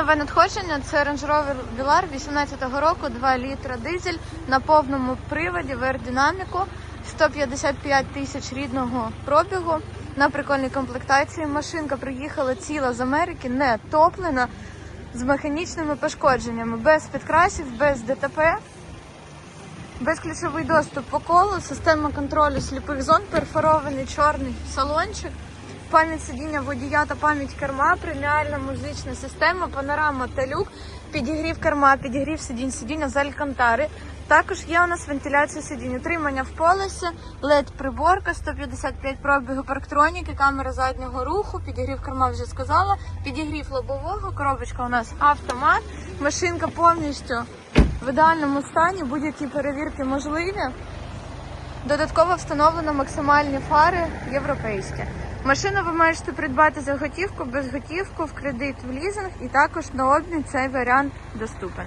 нове надходження це Range Rover Velar 18-го року, 2 літра дизель на повному приводі в аеродинаміку, 155 тисяч рідного пробігу. На прикольній комплектації машинка приїхала ціла з Америки, не топлена, з механічними пошкодженнями, без підкрасів, без ДТП. Безключовий доступ по колу, система контролю сліпих зон, перфорований чорний салончик, пам'ять сидіння водія та пам'ять керма, преміальна музична система, панорама та люк, підігрів керма, підігрів сидінь, сидіння з алькантари. Також є у нас вентиляція сидінь, утримання в полосі, led приборка, 155 пробігу парктроніки, камера заднього руху, підігрів керма вже сказала, підігрів лобового, коробочка у нас автомат, машинка повністю в ідеальному стані, будь-які перевірки можливі. Додатково встановлено максимальні фари європейські. Машину ви можете придбати за готівку, без готівку, в кредит, в лізинг і також на обмін цей варіант доступен.